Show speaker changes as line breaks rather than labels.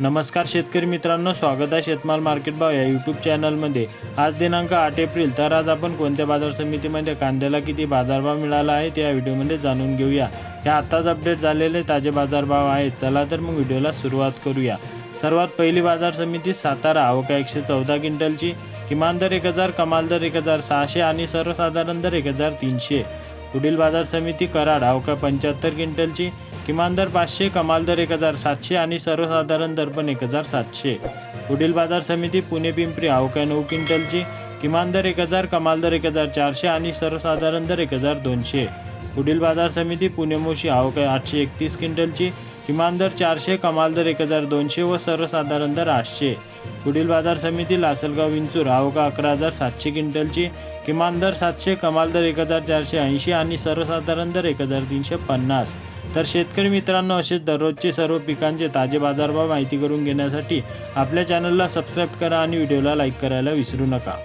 नमस्कार शेतकरी मित्रांनो स्वागत आहे शेतमाल मार्केट भाव या यूट्यूब चॅनलमध्ये. आज दिनांक आठ एप्रिल तर आज आपण कोणत्या बाजार समितीमध्ये कांद्याला किती बाजारभाव मिळाला आहे ते या व्हिडिओमध्ये जाणून घेऊया. हे आत्ताच अपडेट झालेले ताजे बाजारभाव आहेत. चला तर मग व्हिडिओला सुरुवात करूया. सर्वात पहिली बाजार समिती सातारा अवका एकशे चौदा क्विंटलची. किमान दर एक हजार कमाल दर एक हजार सहाशे आणि सर्वसाधारण दर एक हजार तीनशे. पुढील बाजार समिती कराड अवका पंच्याहत्तर क्विंटलची. किमान दर पाचशे कमाल दर एक हजार सातशे आणि सर्वसाधारण दर पण एक हजार सातशे. पुढील बाजार समिती पुणे पिंपरी अवका नऊ क्विंटलची किमान दर एक हजार कमाल दर एक हजार चारशे आणि सर्वसाधारण दर एक हजार दोनशे. पुढील बाजार समिती पुणे मोशी अवका आठशे एकतीस क्विंटलची किमान दर चारशे कमाल दर एक हजार दोनशे व सर्वसाधारण दर आठशे. पुढील बाजार समिती लासलगाव विंचूर अवका अकरा हजार सातशे क्विंटलची किमान दर सातशे कमाल दर एक हजार चारशे ऐंशी आणि सर्वसाधारण दर एक हजार तीनशे पन्नास. तर शेतकरी मित्रांनो असेच दररोजचे सर्व पिकांचे ताजे बाजारभाव माहिती करून घेण्यासाठी आपल्या चॅनलला सबस्क्राईब करा आणि व्हिडिओला लाईक करायला विसरू नका.